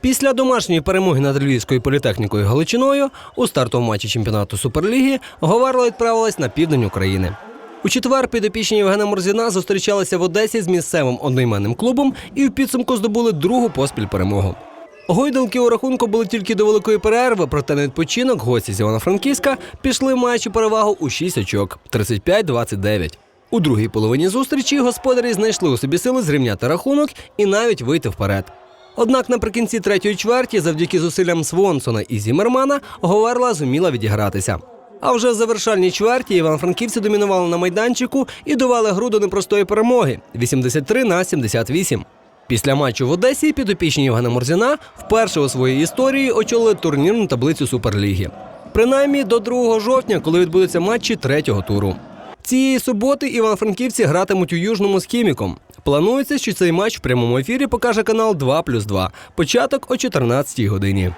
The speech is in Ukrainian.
Після домашньої перемоги над Львівською політехнікою Галичиною у стартовому матчі чемпіонату Суперліги Говерла відправилась на південь України. У четвер підопічні Євгена Морзіна зустрічалися в Одесі з місцевим одноіменним клубом і в підсумку здобули другу поспіль перемогу. Гойдалки у рахунку були тільки до великої перерви, проте на відпочинок гості з Івано-Франківська пішли маючи перевагу у 6 очок 35-29. У другій половині зустрічі господарі знайшли у собі сили зрівняти рахунок і навіть вийти вперед. Однак наприкінці третьої чверті, завдяки зусиллям Свонсона і Зімермана, Говерла зуміла відігратися. А вже в завершальній чверті івано-франківці домінували на майданчику і довели гру до непростої перемоги 83 на 78. Після матчу в Одесі підопічні Євгена Морзіна вперше у своїй історії очолили турнірну таблицю Суперліги. Принаймні до 2 жовтня, коли відбудуться матчі третього туру. Цієї суботи івано-франківці гратимуть у Южному з Хіміком. Планується, що цей матч в прямому ефірі покаже канал 2 плюс 2. Початок о 14 годині.